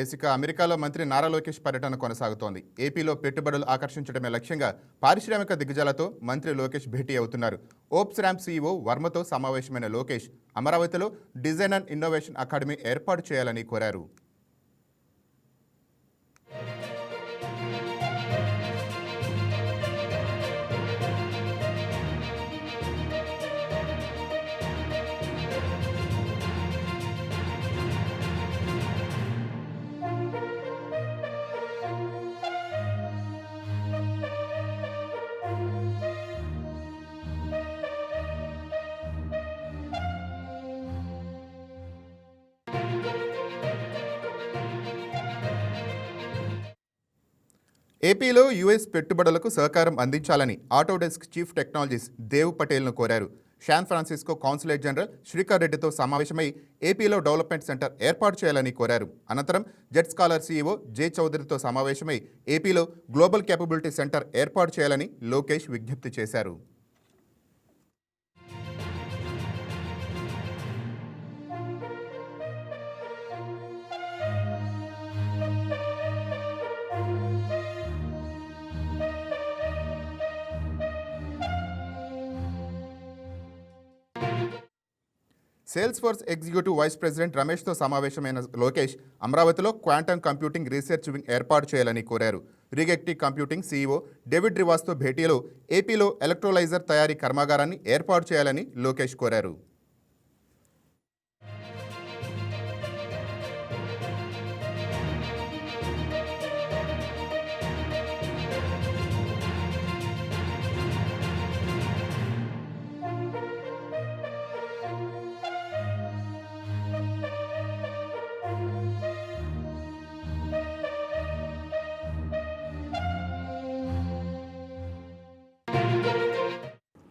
ఏసిక అమెరికాలో మంత్రి నారా లోకేష్ పర్యటన కొనసాగుతోంది. ఏపీలో పెట్టుబడులు ఆకర్షించడమే లక్ష్యంగా పారిశ్రామిక దిగ్గజాలతో మంత్రి లోకేష్ భేటీ అవుతున్నారు. ఓప్స్ ర్యాంప్ సీఈఓ వర్మతో సమావేశమైన లోకేష్ అమరావతిలో డిజైన్ అండ్ ఇన్నోవేషన్ అకాడమీ ఏర్పాటు చేయాలని కోరారు. ఏపీలో యుఎస్ పెట్టుబడులకు సహకారం అందించాలని ఆటోడెస్క్ చీఫ్ టెక్నాలజీస్ దేవ్ పటేల్ను కోరారు. San Francisco consulate general Srikar రెడ్డితో సమావేశమై ఏపీలో డెవలప్మెంట్ సెంటర్ ఏర్పాటు చేయాలని కోరారు. అనంతరం జెట్ స్కాలర్ సీఈఓ జే చౌదరితో సమావేశమై ఏపీలో గ్లోబల్ కేపబిలిటీ సెంటర్ ఏర్పాటు చేయాలని లోకేష్ విజ్ఞప్తి చేశారు. Salesforce executive vice president రమేష్తో సమావేశమైన లోకేష్ అమరావతిలో క్వాంటమ్ కంప్యూటింగ్ రీసెర్చ్ వింగ్ ఏర్పాటు చేయాలని కోరారు. రిగెక్టిక్ కంప్యూటింగ్ సీఈఓ డేవిడ్ రివాస్తో భేటీలో ఏపీలో ఎలక్ట్రోలైజర్ తయారీ కర్మాగారాన్ని ఏర్పాటు చేయాలని లోకేష్ కోరారు.